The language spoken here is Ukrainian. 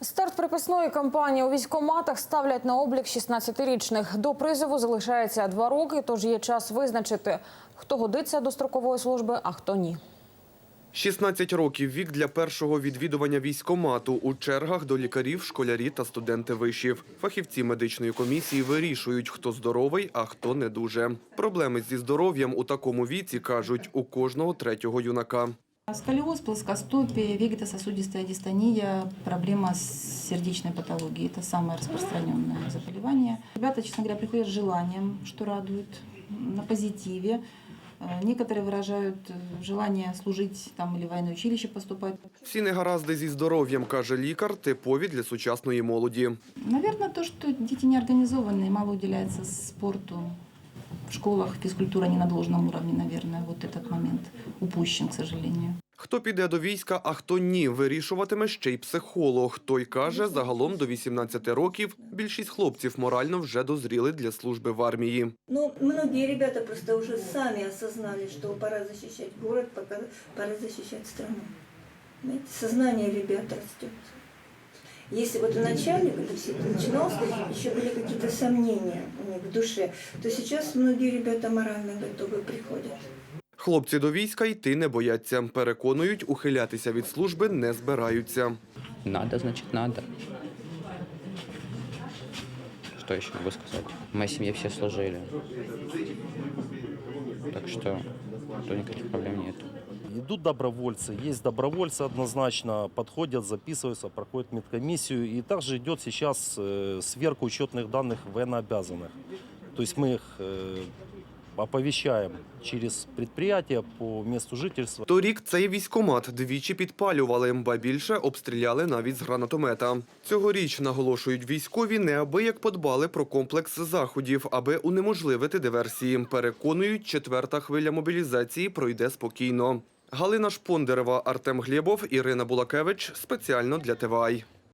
Старт приписної кампанії у військкоматах ставлять на облік 16-річних. До призову залишається два роки, тож є час визначити, хто годиться до строкової служби, а хто ні. 16 років вік для першого відвідування військкомату. У чергах до лікарів, школярі та студенти вишів. Фахівці медичної комісії вирішують, хто здоровий, а хто не дуже. Проблеми зі здоров'ям у такому віці, кажуть, у кожного третього юнака. Сколиоз, плоскостопие, вегетососудистая дистония, проблема с сердечной патологией. Это самое распространенное заболевание. Ребята, честно говоря, приходят с желанием, что радует, на позитиве. Э, Некоторые выражают э, желание служить там или в военное училище поступать. Всі негаразди зі здоров'ям, каже лікар, типові для сучасної молоді. Наверное, то, что дети не организованные, мало уделяется спорту. В школах физкультура не на должном уровне, наверное, вот этот момент упущен, к сожалению. Хто піде до війська, а хто ні, вирішуватиме ще й психолог. Той каже, загалом до 18 років більшість хлопців морально вже дозріли для служби в армії. Ну, многие ребята просто уже сами осознали, что пора защищать город, пока пора защищать страну. Знаете, сознание ребят растет. Если вот в начале, когда все это начиналось, еще были какие-то сомнения у них в душе, то сейчас многие ребята морально готовы приходят. Хлопці до війська йти не бояться. Переконують, ухилятися від служби не збираються. Надо, значит, надо. Что еще могу сказать? В моей семье все служили. Так что то никаких проблем нет. Идут добровольцы, есть добровольцы однозначно, подходят, записываются, проходят медкомиссию. И также идет сейчас э, сверка учетных данных военнообязанных. То есть мы их э, оповещаем через предприятие по месту жительства. Торік цей військомат двічі підпалювали, ба більше обстріляли навіть з гранатомета. Цьогоріч, наголошують військові, неабияк подбали про комплекс заходів, аби унеможливити диверсії. Переконують, четверта хвиля мобілізації пройде спокійно. Галина Шпондерева, Артем Глєбов, Ірина Булакевич спеціально для ТВАЙ.